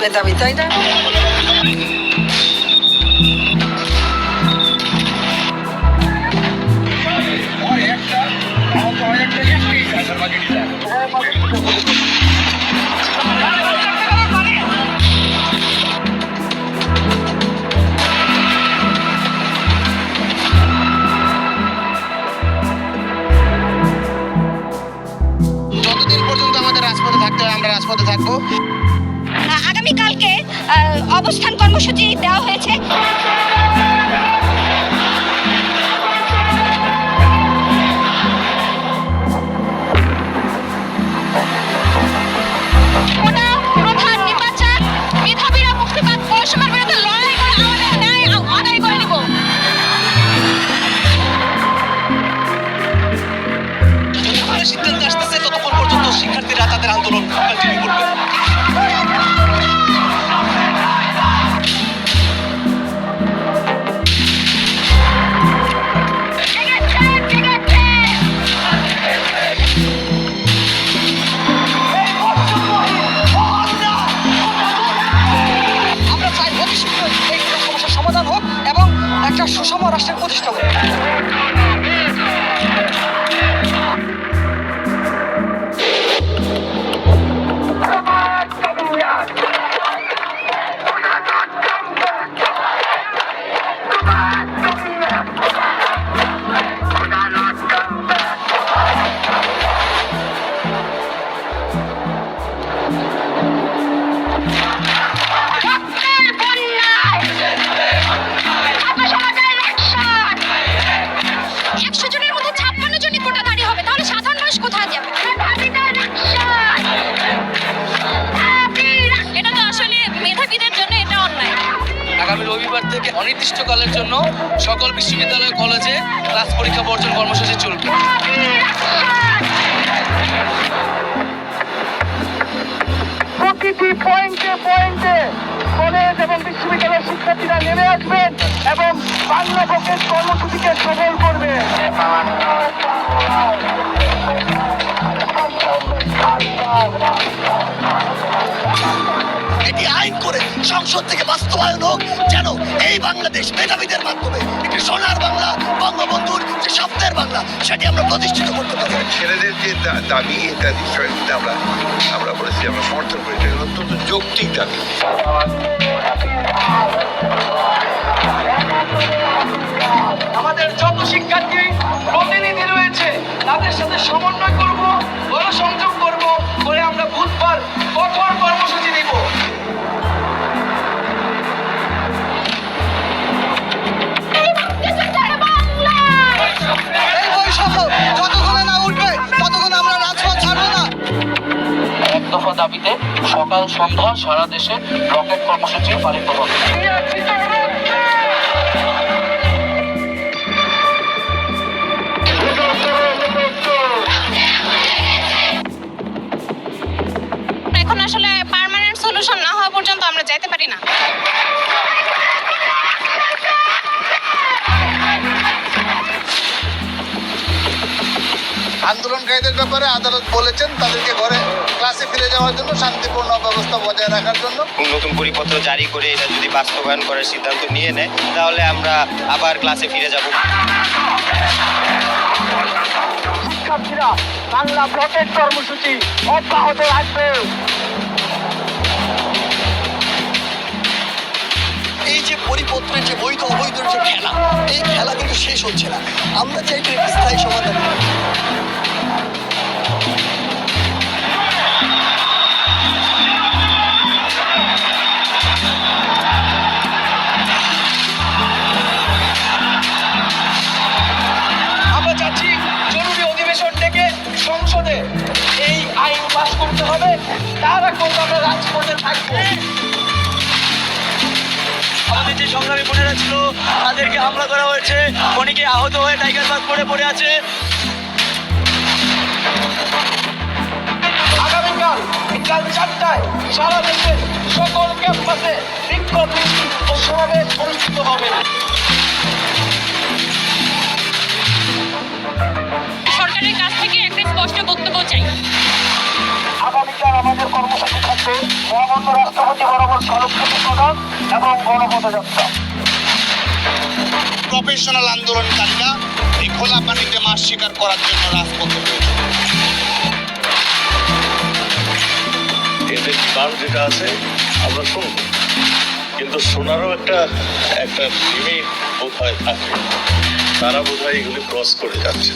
মেধাবী তাই না রাজপথে থাকতে হয় আমরা রাজপথে থাকব। আগামীকালকে অবস্থান কর্মসূচি দেওয়া হয়েছে। したことした পয়েন্টে পয়েন্টে কলেজ এবং বিশ্ববিদ্যালয়ের শিক্ষার্থীরা নেমে আসবেন এবং বাংলা পক্ষের কর্মসূচিকে সফল করবে। এটি আইন করে সংসদ থেকে বাস্তবায়ন হোক, যেন এই বাংলাদেশ মেধাবীদের মাধ্যমে একটি সোনার বাংলা, বঙ্গবন্ধুর যে স্বপ্নের বাংলা, সেটি আমরা প্রতিষ্ঠিত করতে পারি। ছেলেদের যে দাবি এটা আমরা আমরা বলেছি, আমরা সমর্থন করি। এটা অত্যন্ত যৌক্তিক দাবি। আমাদের যত শিক্ষার্থী প্রতিনিধি রয়েছে তাদের সাথে সমন্বয় করব গণসংযোগ করব করে আমরা বুধবার কঠোর কর্মসূচি দিব। দফা দাবিতে সকাল সন্ধ্যা সারা দেশে রকেট কর্মসূচি পালিত হবে। পর্যন্ত আমরা যাইতে পারি না। আন্দোলনকারীদের ব্যাপারে আদালত বলেছেন তাদেরকে ঘরে ক্লাসে ফিরে যাওয়ার জন্য শান্তিপূর্ণ ব্যবস্থা বজায় রাখার জন্য। নতুন পরিপত্র জারি করে এটা যদি বাস্তবায়ন করার সিদ্ধান্ত নিয়ে নেয় তাহলে আমরা আবার ক্লাসে ফিরে যাব। শিক্ষার্থীরা বাংলা ব্লকের কর্মসূচি অব্যাহত রাখবে। যে যে বৈধ অবৈধর যে খেলা। এই খেলা কিন্তু শেষ হচ্ছে না। আমরা চাই এটার একটি স্থায়ী সমাধান। সংসদে এই আইন করতে হবে। রাজপথে থাকব। আমাদের যে সংগ্রামী বোনেরা ছিল তাদেরকে হামলা করা হয়েছে। অনেকে আহত হয়ে টাইগার বাগ পড়ে পড়ে আছে। আগামীকাল বিকাল চারটায় সারা দেশের সকল ক্যাম্পাসে বিক্ষোভ মিছিল ও সমাবেশ অনুষ্ঠিত হবে। সরকারের কাছ থেকে একটা স্পষ্ট বক্তব্য চাই। আগামীকাল আমাদের কর্মসূচি থাকবে মহামান্য রাষ্ট্রপতি বরাবর এবং গণপদযাত্রা প্রফেশনাল আন্দোলনকারীরা এই খোলা পানিতে মাছ শিকার করার জন্য রাজপথে রয়েছে। এদের ডিমান্ড যেটা আছে আমরা শুনব। কিন্তু শোনারও একটা একটা লিমিট বোধহয় থাকে। তারা বোধহয় এগুলি ক্রস করে যাচ্ছে।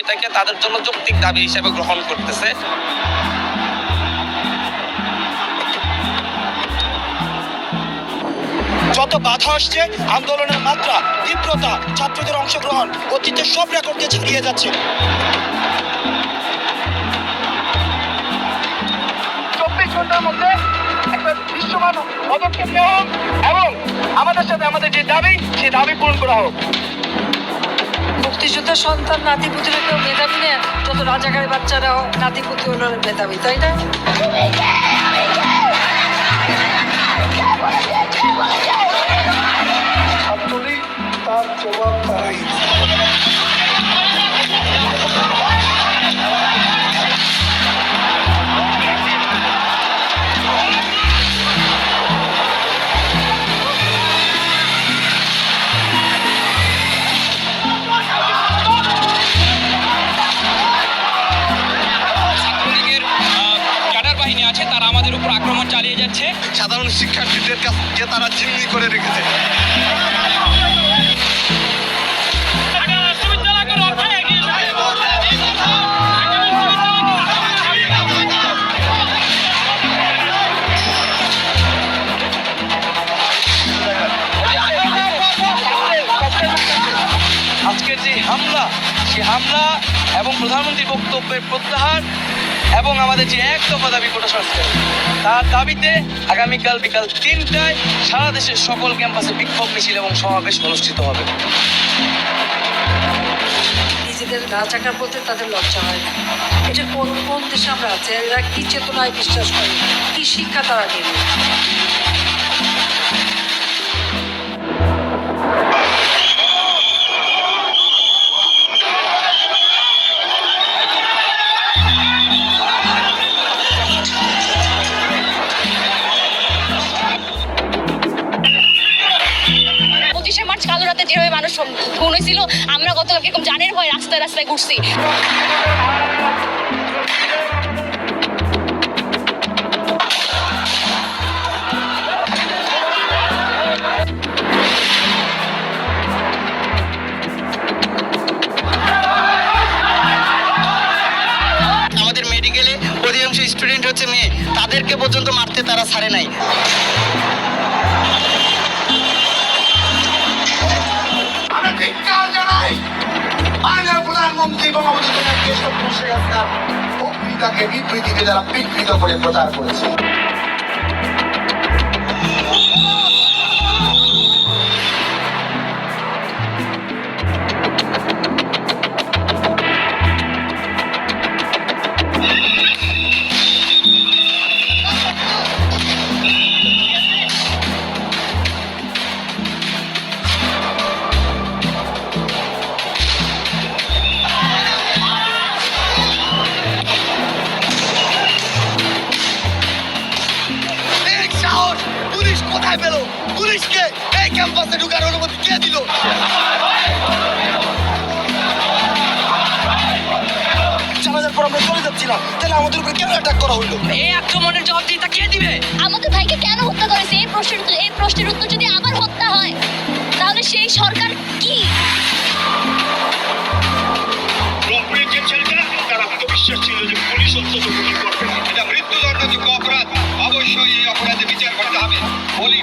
এটাকে তাদের জন্য যৌক্তিক দাবি হিসেবে গ্রহণ করতেছে। যত বাধা আসছে আন্দোলনের মাত্রা তীব্রতা ছাত্রদের অংশগ্রহণ অতীতের সব রেকর্ডকে ছাড়িয়ে যাচ্ছে। চব্বিশ ঘণ্টার মধ্যে একটা দৃশ্যমান পদক্ষেপ নেওয়া হোক এবং আমাদের সাথে আমাদের যে দাবি সেই দাবি পূরণ করা হোক। মুক্তিযোদ্ধার সন্তান নাতি পুত্রের কেউ মেধাবী নেন যত রাজাকারের বাচ্চারাও নাতি পুত্র ওনারা মেধাবী, তাই না? তার জবাব তারাই শিক্ষার্থীদের কাছে তারা জিম্মি করে রেখেছে। আজকের যে হামলা, সে হামলা এবং প্রধানমন্ত্রীর বক্তব্যের প্রত্যাহার এবং আমাদের যে এক দফা দাবি কোটা সংস্কার তার দাবিতে আগামীকাল বিকাল তিনটায় সারা দেশের সকল ক্যাম্পাসে বিক্ষোভ মিছিল এবং সমাবেশ অনুষ্ঠিত হবে। নিজেদের রাজাকার বলতে তাদের লজ্জা হয় না। এটা কোন কোন দেশে আমরা আছি? এরা কি চেতনায় বিশ্বাস করে? কি শিক্ষা তারা নেবে গত এরকম জানের ভয় রাস্তায় রাস্তায় ঘুরছি। স্টুডেন্ট হচ্ছে মেয়ে। তাদেরকে পর্যন্ত মারতে তারা ছাড়ে নাই। মাননীয় প্রধানমন্ত্রী বঙ্গবন্ধু মুর্শিদ হাসনার বক্তৃতাকে বিবৃতিকে যারা বিকৃত করে প্রচার করেছে।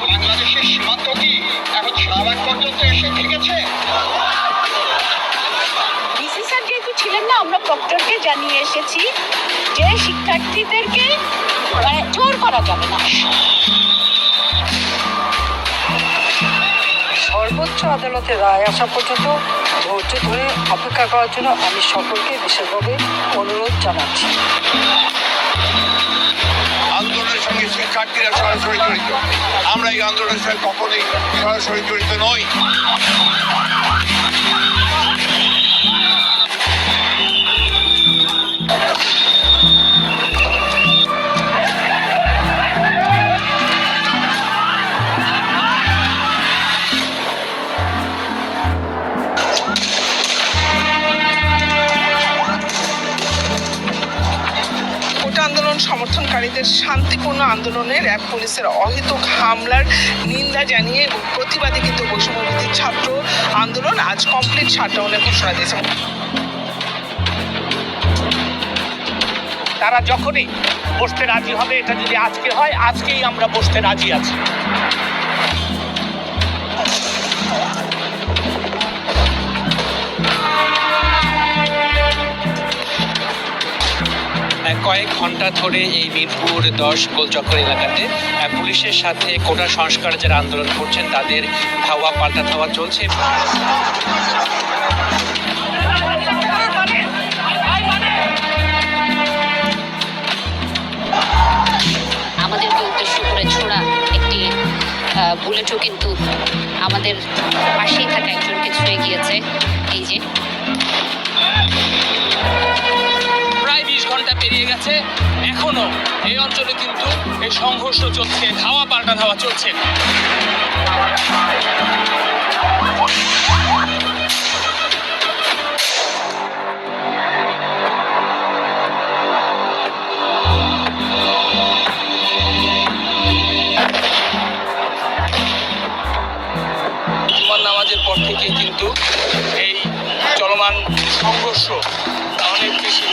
বাংলাদেশের সীমান্ত কি এখন সারাক পর্যন্ত এসে ঠেকেছে যেহেতু ছিলেন না আমরা প্রক্টরকে জানিয়ে এসেছি যে শিক্ষার্থীদেরকে মানে জোর করা যাবে না। সর্বোচ্চ আদালতের রায় আসা পর্যন্ত ধৈর্য ধরে অপেক্ষা করার জন্য আমি সকলকে বিশেষভাবে অনুরোধ জানাচ্ছি। শিক্ষার্থীরা সরাসরি জড়িত। আমরা এই আন্দোলনের সাথে কখনোই সরাসরি জড়িত নই। আন্দোলন, সমর্থনকারীদের শান্তিপূর্ণ আন্দোলনে র্যাব পুলিশের অহেতুক হামলার নিন্দা জানিয়ে প্রতিবাদে কিন্তু বৈষম্যবিধি ছাত্র আন্দোলন আজ কমপ্লিট শাটডাউনের ঘোষণা দিয়েছে। তারা যখনই বসতে রাজি হবে, এটা যদি আজকে হয়, আজকেই আমরা বসতে রাজি আছি। কয়েক ঘণ্টা ধরে এই মিরপুর দশ গোলচক্কর এলাকাতে পুলিশের সাথে কোটা সংস্কার যারা আন্দোলন করছেন, তাদের ধাওয়া পাল্টা ধাওয়া চলছে। আমাদেরকে উদ্দেশ্য করে ছোড়া একটি বুলেটও কিন্তু আমাদের পাশেই থাকা। ঘণ্টা পেরিয়ে গেছে এখনও এই অঞ্চলে কিন্তু এই সংঘর্ষ চলছে, ধাওয়া পাল্টা ধাওয়া চলছে। পর থেকে কিন্তু এই চলমান সংঘর্ষ অনেক বেশি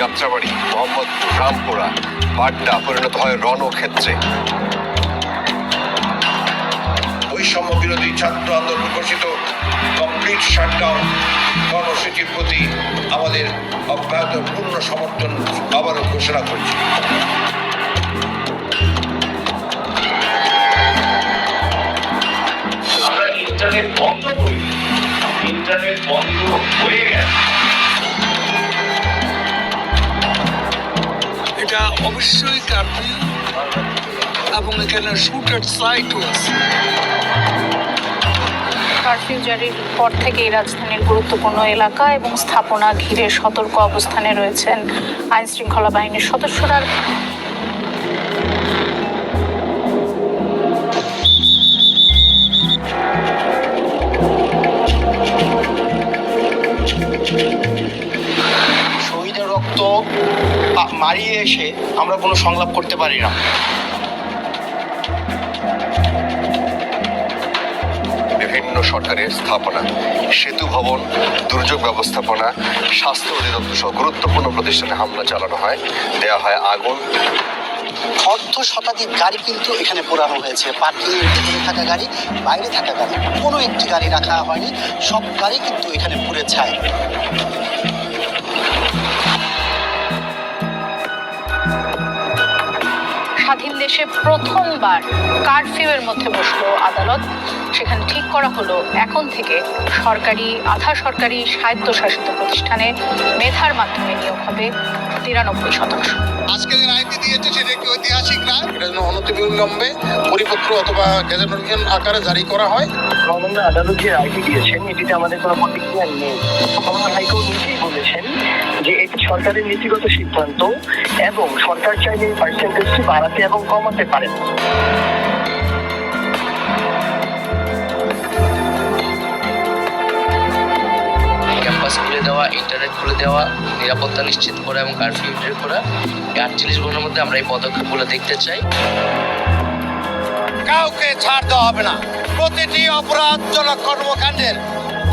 যাত্রাবাড়ি মোহাম্মদপুর রামপুরা বাড্ডা পরিণত হয় রণক্ষেত্রে। বৈষম্য বিরোধী ছাত্র আন্দোলন ঘোষিত কমপ্লিট শাটডাউন। কর্মসূচির প্রতি আমাদের অব্যাহত পূর্ণ সমর্থন আবারও ঘোষণা করছি। ইন্টারনেট বন্ধ করি, ইন্টারনেট বন্ধ হয়ে গেছে। এটা অবশ্যই কাটবে এবং এখানে শুটার সাইটও আছে। কারফিউ জারির পর থেকেই রাজধানীর গুরুত্বপূর্ণ এলাকা এবং স্থাপনা ঘিরে সতর্ক অবস্থানে রয়েছেন আইন শৃঙ্খলা বাহিনীর সদস্যরা। মারিয়ে এসে আমরা কোনো সংলাপ করতে পারি না। বিভিন্ন সরকারের স্থাপনা সেতু ভবন দুর্যোগ ব্যবস্থাপনা স্বাস্থ্য অধিদপ্তর সহ গুরুত্বপূর্ণ প্রতিষ্ঠানে হামলা চালানো হয়। দেয়া হয় আগুন। অর্ধ শতাধিক গাড়ি কিন্তু এখানে পোড়ানো হয়েছে। পার্কিং এর ভিতরে থাকা গাড়ি বাইরে থাকা গাড়ি কোনো একটি গাড়ি রাখা হয়নি। সব গাড়ি কিন্তু এখানে পুড়ে ছায় দেশে প্রথমবার কারফিউয়ের মধ্যে বসল আদালত। সেখানে ঠিক করা হলো এখন থেকে সরকারি আধা সরকারি স্বায়ত্তশাসিত প্রতিষ্ঠানে মেধার মাধ্যমে নিয়োগ হবে তিরানব্বই শতাংশ। আজকে যে রায়টি দিয়েছে সেটা একটি ঐতিহাসিক রায়। এটা যেন অনতিবিলম্বে পরিপত্র অথবা গেজেট নোটিফিকেশন আকারে জারি করা হয়। মহামান্য আদালত যে রায়টি দিয়েছেন এটিতে আমাদের কোনো প্রতিক্রিয়া নেই। হাইকোর্ট নিজেই যে এটি সরকারের নীতিগত সিদ্ধান্ত এবং সরকার চাইলে এই পার্সেন্টেজটি বাড়াতে এবং কমাতে পারেন ক্যাম্পাস খুলে দেওয়া ইন্টারনেট খুলে দেওয়া নিরাপত্তা নিশ্চিত করা এবং কারফিউ ইন্টার করা এই আটচল্লিশ ঘণ্টার মধ্যে আমরা এই পদক্ষেপগুলো দেখতে চাই। কাউকে ছাড় দেওয়া হবে না। প্রতিটি অপরাধজনক কর্মকাণ্ডের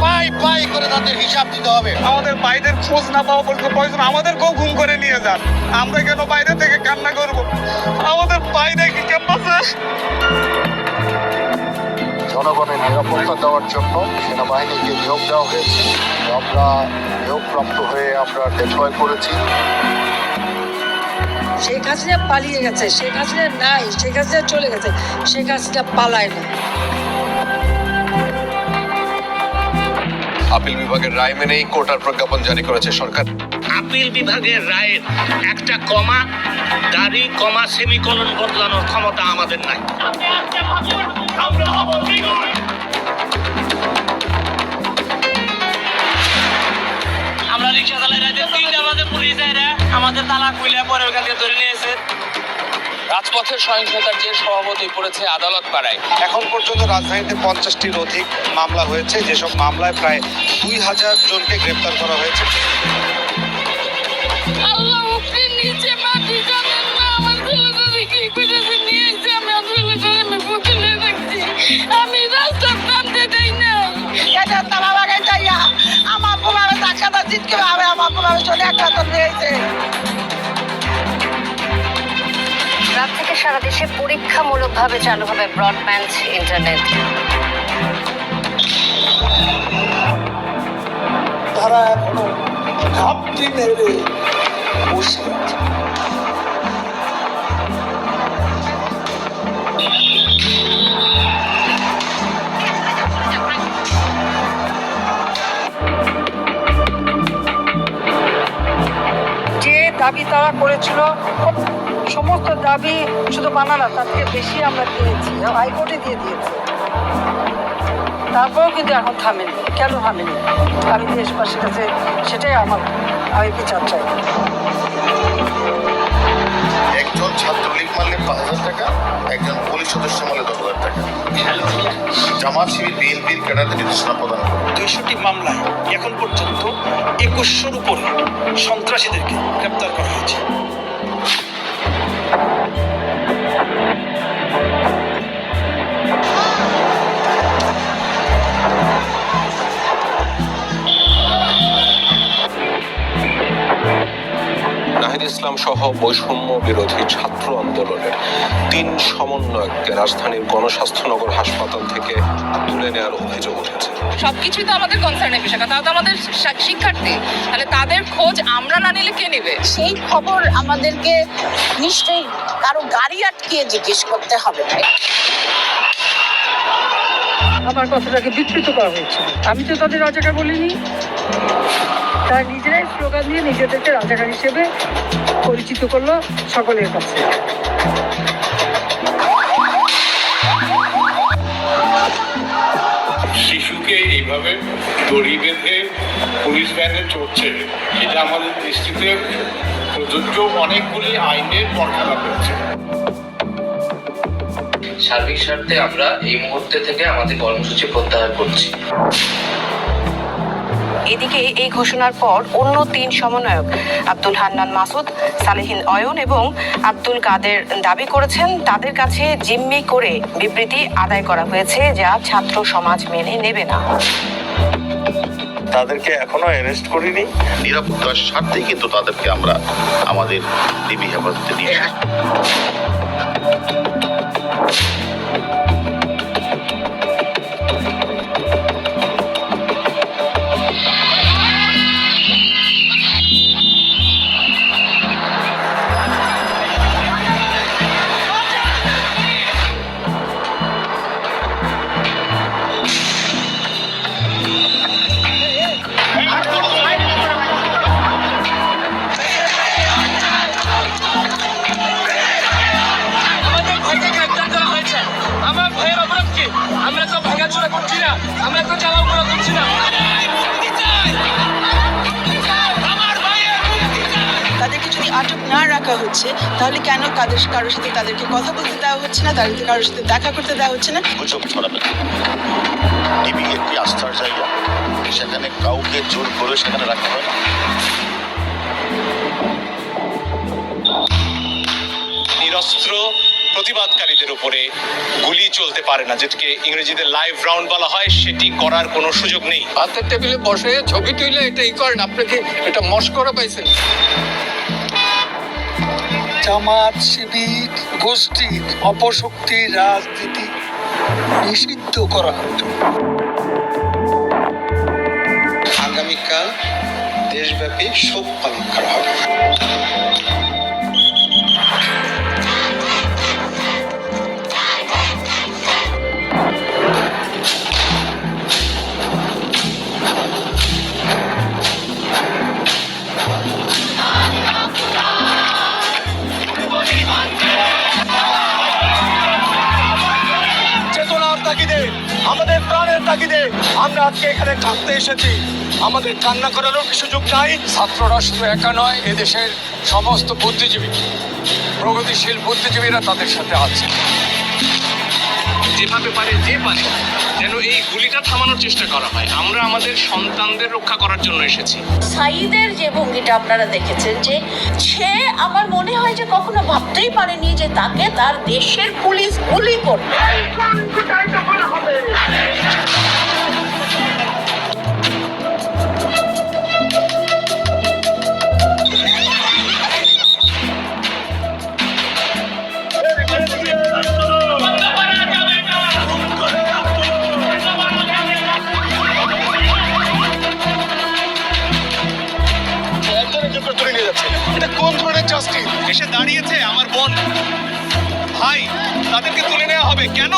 পাই পাই করে তাদের হিসাব দিতে হবে। আমাদের বাইরের খোঁজ না পাওয়া পর্যন্ত প্রয়োজন। আমাদেরকেও ঘুম করে নিয়ে যান। আমরা কেন বাইরে থেকে কান্না করব? আমাদের বাইরে কি ক্যাম্পাসে? জনগণের নিরাপত্তা দেওয়ার জন্য সেনাবাহিনীকে নিয়োগ দেওয়া হয়েছে। আমরা নিয়োগপ্রাপ্ত হয়ে আমরা ডেপ্লয় করেছি। শেখ হাসিনা পালিয়ে গেছে। শেখ হাসিনা নাই। শেখ হাসিনা চলে গেছে। শেখ হাসিনা পালায় না আপিল বিভাগের রায় মেনেই কোটার প্রজ্ঞাপন জারি করেছে সরকার। আপিল বিভাগের রায়ের একটা কমা দাড়ি কমা সেমিকলন বদলানোর ক্ষমতা আমাদের নাই। আমরা রিক্সা চালাই রাতে তিনটা বাজে পুলিশ আইরা আমাদের তালা খুলে পরে ওখান থেকে ধরে নিয়েছে রাজপথের সহিংসতার যে সভাপতি পড়েছে আদালত পাড়ায়। এখন পর্যন্ত রাজধানীতে পঞ্চাশটির অধিক মামলা হয়েছে যেসব মামলায় প্রায় দুই হাজার জনকে গ্রেপ্তার করা হয়েছে। আমার আমি রাস্তার দেই না এটা তালা লাগাই যাইয়া আমার পোলারে টাকাটা জিতকে ভাবে আমার পোলারে চলে একটা তো নিয়েছে রাত থেকে সারা দেশে পরীক্ষামূলকভাবে চালু হবে ব্রডব্যান্ড ইন্টারনেট। তারা এখনও ঘাপটি মেরে বসে যে দাবি তারা করেছিল সমস্ত দাবি শুধু বানানা তার থেকে বেশি আমরা দিয়েছি। হাইকোর্টে দিয়ে দিয়েছি। তারপরেও কিন্তু এখন থামেনি। কেন থামেনি? আমি দেশবাসীর কাছে সেটাই আমার আমি বিচার চাই। একজন ছাত্রলীগ মারলে পাঁচ হাজার টাকা একজন পুলিশ সদস্য মারলে দশ হাজার টাকা। জামাত শিবির বিএনপির ক্যাডারদের নির্দেশনা প্রদান দুইশোটি মামলায় এখন পর্যন্ত একুশশোর উপরে সন্ত্রাসীদেরকে গ্রেপ্তার করা হয়েছে। নাহিদ ইসলাম সহ বৈষম্য বিরোধী ছাত্র আন্দোলনের তিন সমন্বয়ককে রাজধানীর গণস্বাস্থ্যনগর হাসপাতাল থেকে তুলে নেওয়ার অভিযোগ উঠেছে। সবকিছুই তো আমাদের কনসার্নের বিষয়। তারা তো আমাদের শিক্ষার্থী। তাহলে তাদের খোঁজ আমরা না নিলে কে নেবে? সেই খবর আমাদেরকে নিশ্চয়ই কারও গাড়ি আটকিয়ে জিজ্ঞেস করতে হবে। আমার কথাটাকে বিকৃত করা হয়েছিল আমি তো তাদের রাজাকার বলিনি। তারা নিজেরাই স্লোগান দিয়ে নিজেদেরকে রাজাকার হিসেবে পরিচিত করল সকলের কাছে। শিশুকে এইভাবে দড়ি বেঁধে পুলিশ ভ্যানে চড়ছে এটা আমাদের দৃষ্টিতে প্রযোজ্য অনেকগুলি আইনের পরখানা করছে। সার্বিক স্বার্থে আমরা এই মুহূর্তে থেকে আমাদের কর্মসূচি প্রত্যাহার করছি। এদিকে এই ঘোষণার পর অন্য তিন সমন্বয়ক আব্দুল হান্নান মাসুদ সালেহিন অয়ন এবং আব্দুল কাদের দাবি করেছেন তাদের কাছে জিম্মি করে বিবৃতি আদায় করা হয়েছে যা ছাত্র সমাজ মেনে নেবে না। তাদেরকে এখনও অ্যারেস্ট করিনি। নিরাপত্তার স্বার্থে কিন্তু তাদেরকে আমরা আমাদের ডিবি হেফাজতে নিয়ে আমরা তো চালাও করা করছি না। তাদেরকে যদি আটক না রাখা হচ্ছে তাহলে কেন কাদের কারোর সাথে তাদেরকে কথা বলতে দেওয়া হচ্ছে না? তাদেরকে কারোর সাথে দেখা করতে দেওয়া হচ্ছে না? গুজব ছড়াবে। ডিবি একটি আস্থার জায়গা। সেখানে কাউকে জোর করে সেখানে রাখা হয় না। নিরস্ত্র প্রতিবাদকারীদের উপরে গুলি চলতে পারে না যেটাকে ইংরেজিতে লাইভ রাউন্ড বলা হয় সেটি করার কোনো সুযোগ নেই। হাতের টেবিলে বসে ছবি তুলে এটা ই করেন আপনাকে এটা মস্করা পাইছেন। জামাত শিবির গোষ্ঠী অপশক্তির রাজনীতি নিষিদ্ধ নিষিদ্ধ করা হতো। আগামীকাল দেশব্যাপী শোক পালন করা হবে। আমরা আজকে এখানে থাকতে এসেছি। আমাদের কান্না করারও সুযোগ নাই। ছাত্ররা শুধু একা নয় এদেশের সমস্ত বুদ্ধিজীবী প্রগতিশীল বুদ্ধিজীবীরা তাদের সাথে আছে। যেভাবে পারে যে পারে। যেন এই গুলিটা থামানোর চেষ্টা করা হয়। আমরা আমাদের সন্তানদের রক্ষা করার জন্য এসেছি। সাইদের যে ভঙ্গিটা আপনারা দেখেছেন যে সে আমার মনে হয় যে কখনো ভাবতেই পারেনি যে তাকে তার দেশের পুলিশ গুলি করবে। তাদেরকে তুলে নেওয়া হবে। কেন?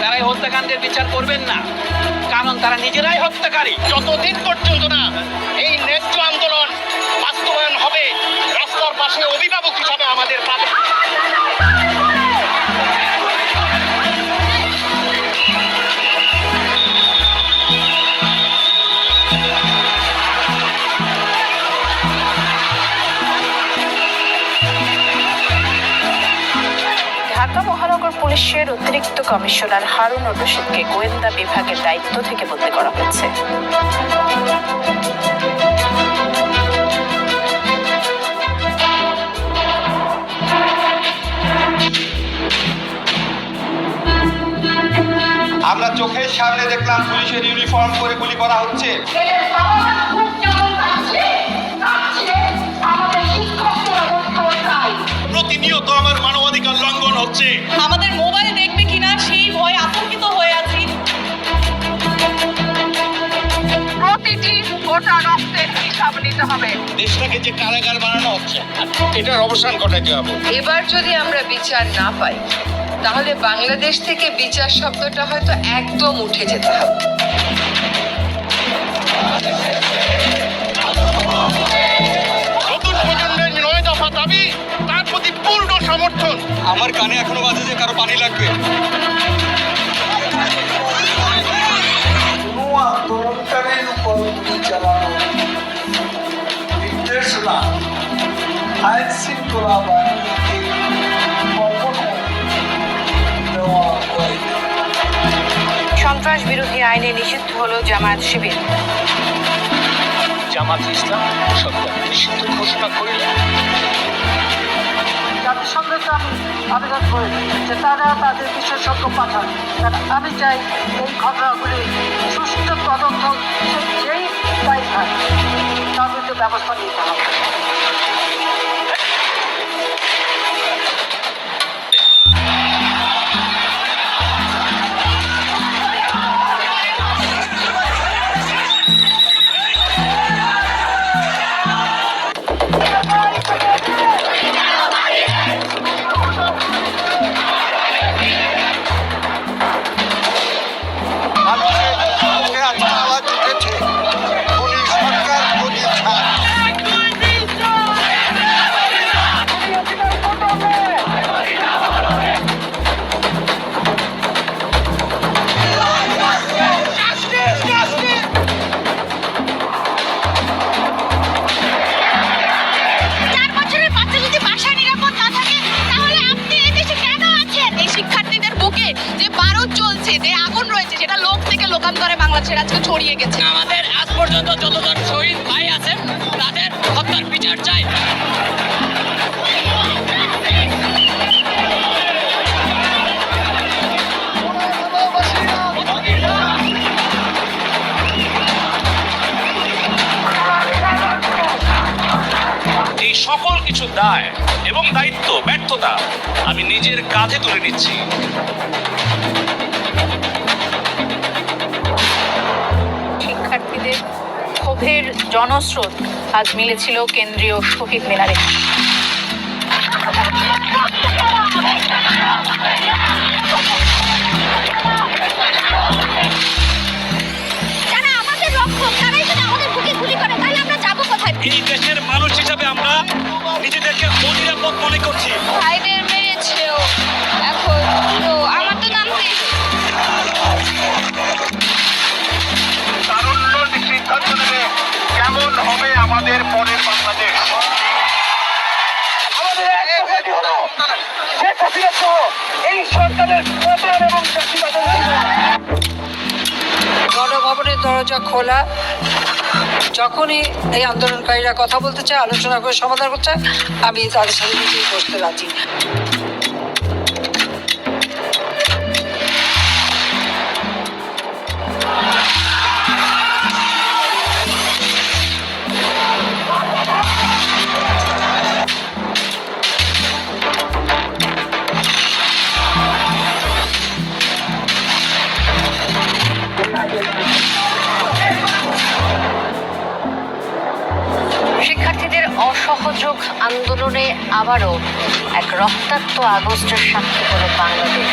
তারাই হত্যাকাণ্ডের বিচার করবেন না। কারণ তারা নিজেরাই হত্যাকারী। যতদিন পর্যন্ত না এই ন্যায্য আন্দোলন বাস্তবায়ন হবে, রাস্তার পাশে অভিভাবক হিসাবে আমাদের তাদের পুলিশের অতিরিক্ত কমিশনার হারুনুর রশিদকে গোয়েন্দা বিভাগের দায়িত্ব থেকে বদলি করা হয়েছে। আমরা চোখের সামনে দেখলাম পুলিশের ইউনিফর্ম করে গুলি করা হচ্ছে। প্রতিনিয়ত আমার মানবাধিকার লঙ্ঘন হচ্ছে। নিতে হবে। দেশটাকে যে কারাগার বানানো হচ্ছে এটার অবসান ঘটাইতে হবে। এবার যদি আমরা বিচার না পাই তাহলে বাংলাদেশ থেকে বিচার শব্দটা হয়তো একদম উঠে যেতে হবে। নতুন প্রজন্মের নয় দফা দাবি তার প্রতি সমর্থন। আমার কানে এখনও বাজে যে কারও পানি লাগবে। আইন শৃঙ্খলা বাহিনীকে সন্ত্রাস বিরোধী আইনে নিষিদ্ধ হলো জামায়াত শিবির। জামাত ইসলাম সত্য নিষিদ্ধ ঘোষণা করিল। জাতিসংঘে তো আমি আবেদন করি যে তারা তাদের বিশেষজ্ঞ পাঠান। কারণ আমি চাই এই ঘটনাগুলি সুষ্ঠু তদন্ত যেই দায়ী হয় তার বিরুদ্ধে ব্যবস্থা নিতে হবে। কিছু দায় এবং দায়িত্ব, ব্যর্থতা আমি নিজের কাঁধে তুলে নিচ্ছি। শিক্ষার্থীদের ক্ষোভের জনস্রোত আজ মিলেছিল কেন্দ্রীয় শহীদ মিনারে। এই দেশের মানুষ হিসাবে আমরা নিজেদেরকে অনিরাপদ মনে করছি। ভাইদের মেরেছেও এখন। তো আমার তো নামতেই তারুণ্য সিদ্ধান্ত নেবে কেমন হবে আমাদের পরের বাংলাদেশ। এই সরকারের পতন এবং চাষিবাদের দরজা খোলা। যখনই এই আন্দোলনকারীরা কথা বলতে চায়, আলোচনা করে সমাধান করতে আমি তাদের সাথে নিজেই বসতে রাজি। অসহযোগ আন্দোলনে আবারও এক রক্তাক্ত আগস্টের সাক্ষী হল বাংলাদেশ।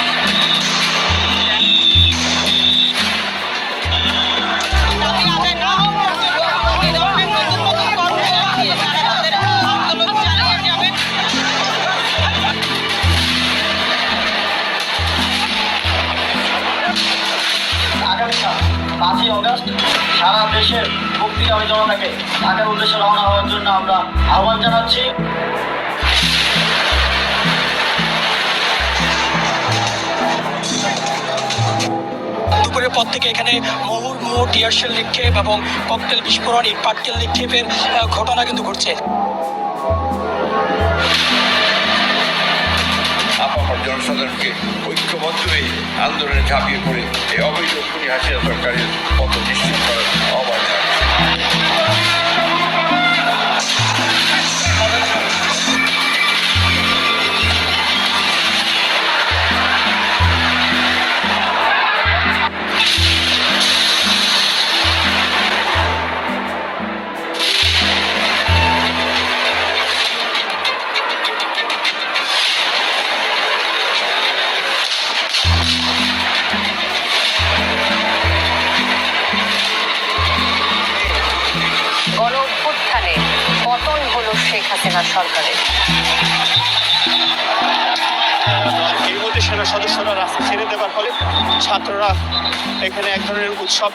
মুক্তিকামী জনতাকে ঢাকার উদ্দেশ্যে রওনা হওয়ার জন্য আমরা আহ্বান জানাচ্ছি। দুপুরের পর থেকে এখানে মুহুর্মুহু টিয়ারশেল নিক্ষেপ এবং ককটেল বিস্ফোরণ ইট পাটকেল নিক্ষেপের ঘটনা কিন্তু ঘটছে। জনসাধারণকে ঐক্যবদ্ধ হয়ে আন্দোলনে ঝাঁপিয়ে পড়ে। এই অবৈধ খুনি হাসিনা সরকারের পথ নিশ্চিত করার আহ্বান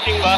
কিংবা